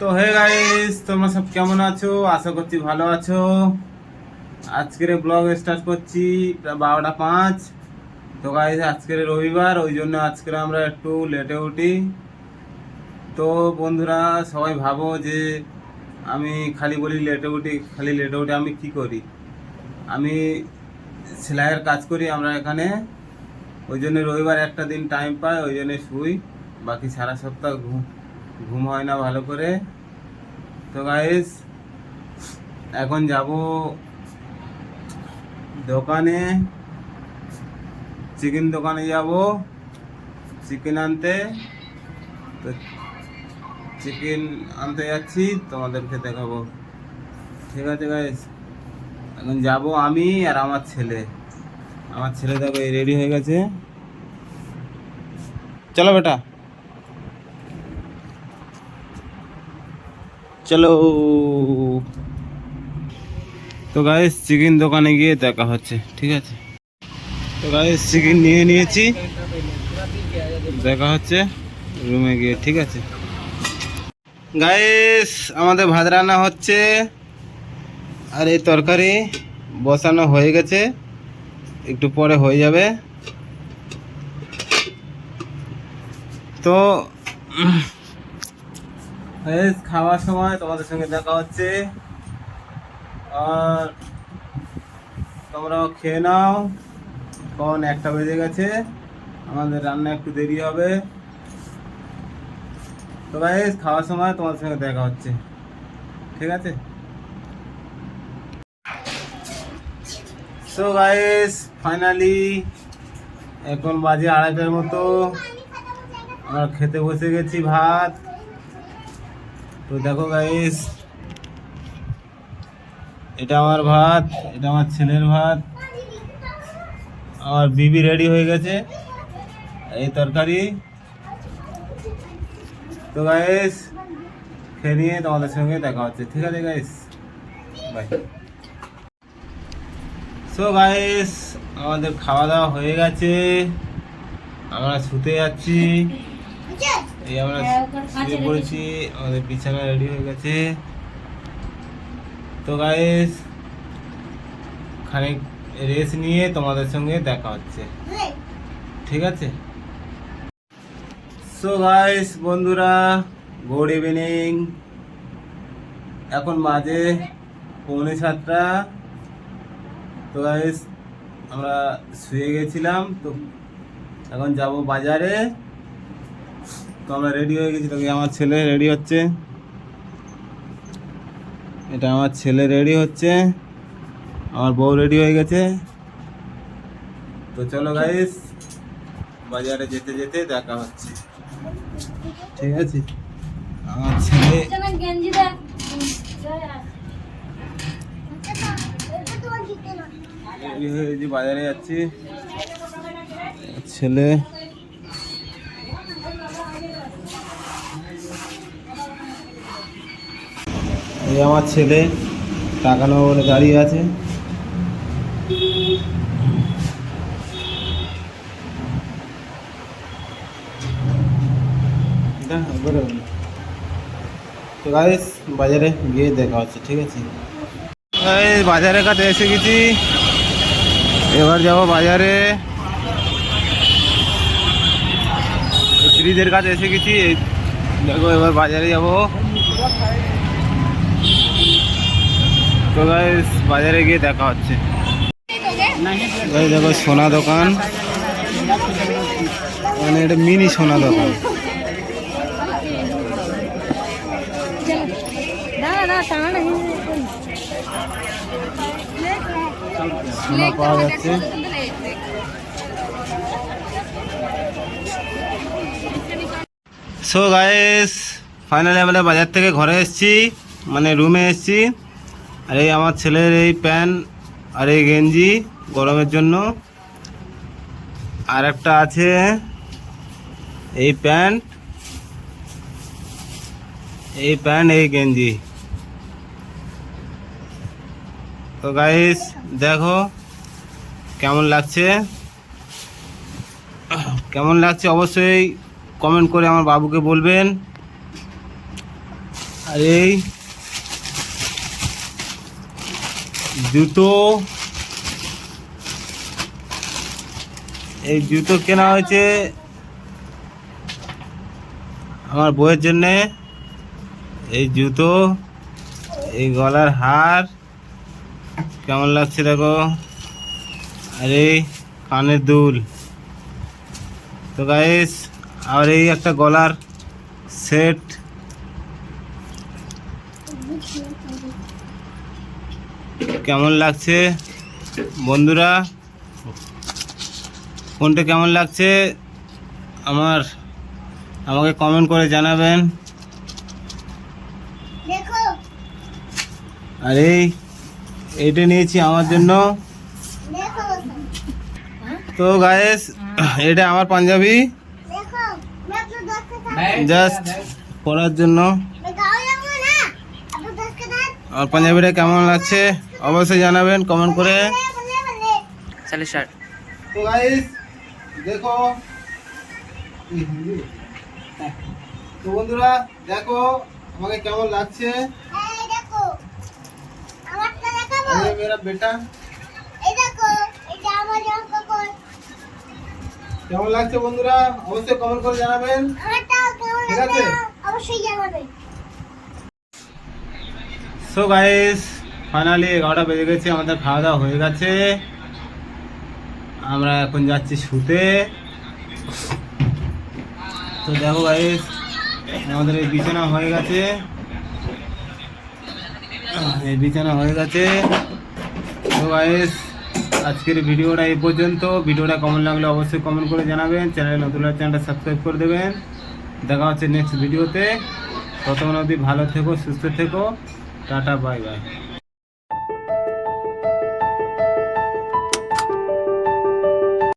তো hey guys তোমরা সব কেমন আছো? আশা করছি ভালো আছো। আজকের ব্লগ স্টার্ট করছি বারোটা পাঁচ। তো গাইস আজকের রবিবার, ওই জন্য আজকের আমরা একটু লেটে উঠি। তো বন্ধুরা, সবাই ভাবো যে আমি খালি বলি লেটে উঠি, খালি লেটে উঠি আমি কি করি? আমি সেলাইয়ের কাজ করি আমরা এখানে। ওই জন্য রবিবার একটা দিন টাইম পাই ওই জন্য শুই। বাকি সারা সপ্তাহ ঘুম ঘুম হয় না ভালো করে। তো গাইস এখন যাব দোকানে। চিকেন দোকানে যাব। চিকেন আনতে। তো চিকেন আনতে যাচ্ছি, তোমাদেরকে দেখাবো। ঠিক আছে গাইস এখন যাব আমি আর আমার ছেলে। আমার ছেলে দেখো রেডি হয়ে গেছে। চলো বেটা। চলো। তো গাইস চিকেন দোকানে গিয়ে দেখা হচ্ছে, ঠিক আছে? তো গাইস চিকেন নিয়ে নিয়েছি। দেখা হচ্ছে রুমে গিয়ে, ঠিক আছে? গাইস আমাদের ভাত রান্না হচ্ছে। আর এই তরকারি বসানো হয়ে গেছে। একটু পরে হয়ে যাবে। তো খাওয়ার সময় তোমাদের সঙ্গে দেখা হচ্ছে। আর তোমরাও খেয়ে নাও। কখন একটা বেজে গেছে। আমাদের রান্না একটু দেরি হবে। তো গাইস খাওয়ার সময় তোমাদের সঙ্গে দেখা হচ্ছে। ঠিক আছে? সো গাইস ফাইনালি এখন বাজে আড়াইটার মতো। আমরা খেতে বসে গেছি ভাত। তো দেখো গাইস এটা আমার ভাত, এটা আমার ছেলের ভাত, আমার বিবি রেডি হয়ে গেছে, এই তরকারি। তো গাইস খেয়ে নিয়ে তোমাদের সঙ্গে দেখা হচ্ছে, ঠিক আছে গাইস বাই সো গাইস আমাদের খাওয়া দাওয়া হয়ে গেছে, আমরা শুতে যাচ্ছি। এই আমরা শুয়ে পড়েছি আমাদের বিছানা রেডি হয়ে গেছে। তো গাইস খানিক রেস্ট নিয়ে তোমাদের সঙ্গে দেখা হচ্ছে। ঠিক আছে? সো গাইস বন্ধুরা গুড ইভিনিং এখন বাজে পৌনে সাতটা। তো গাইস আমরা শুয়ে গেছিলাম। তো এখন যাব বাজারে। তো আমরা রেডি হয়ে গেছি। তো আমার ছেলে রেডি হচ্ছে। এটা আমার ছেলে রেডি হচ্ছে। আমার বউ রেডি হয়ে গেছে। তো চলো গাইস বাজারে যেতে যেতে দেখা হচ্ছে। ঠিক আছে? আমার ছেলে রেডি হয়ে যে বাজারে যাচ্ছি। ছেলে এই আমার ছেলে টাকা নেব বলে দাঁড়িয়ে আছে। বাজারে গিয়ে দেখা হচ্ছে, ঠিক আছে? বাজারের কাছে এসে গেছি। এবার যাব বাজারে। ব্রিজের কাছে এসে গেছি। দেখো, এবার বাজারে যাব। তো গাইস বাজারে গিয়ে দেখা হচ্ছে। দেখো সোনা দোকান। মানে এটা মিনি সোনা দোকান। সোনা পাওয়া যাচ্ছে। সো গাইস ফাইনালি আমরা বাজার থেকে ঘরে এসেছি। মানে রুমে এসেছি। আর এই আমার ছেলের এই প্যান্ট আর এই গেঞ্জি গরমের জন্য। আর একটা আছে এই প্যান্ট। এই প্যান্ট, এই গেঞ্জি। তো গাইস দেখো কেমন লাগছে? কেমন লাগছে অবশ্যই কমেন্ট করে আমার বাবুকে বলবেন। আর এই জুতো। এই জুতো কেনা হয়েছে আমার বইয়ের জন্যে। এই জুতো, এই গলার হার, কেমন লাগছে দেখো? আর এই কানের দুল। তো গাইস আর এই একটা গলার সেট কেমন লাগছে? বন্ধুরা ফোনটা কেমন লাগছে? আমার আমাকে কমেন্ট করে জানাবেন। আর এই এইটা নিয়েছি আমার জন্য। তো গায়েস এটা আমার পাঞ্জাবি। জাস্ট পরার জন্য। আর পাঞ্জাবিটা কেমন লাগছে অবশ্যই জানাবেন কমেন্ট করে। চলে স্যার তো গাইস দেখো। তো বন্ধুরা দেখো আমাকে কেমন লাগছে? মেরা কেমন লাগছে বন্ধুরা? অবশ্যই কমেন্ট করে জানাবেন। ঠিক আছে? অবশ্যই জানাবেন। সো গাইস ফাইনালি এগারোটা বেজে গেছে, আমাদের খাওয়া দাওয়া হয়ে গেছে। আমরা এখন যাচ্ছি শুতে। তো দেখো গাইস আমাদের এই বিছানা হয়ে গেছে। এই বিছানা হয়ে গেছে। তো গাইস আজকের ভিডিওটা এই পর্যন্ত। ভিডিওটা কেমন লাগলে অবশ্যই কমেন্ট করে জানাবেন। চ্যানেল নতুন চ্যানেলটা সাবস্ক্রাইব করে দেবেন। দেখা হচ্ছে নেক্সট ভিডিওতে ততক্ষণ অবধি ভালো থেকো, সুস্থ থেকো। Tata bye bye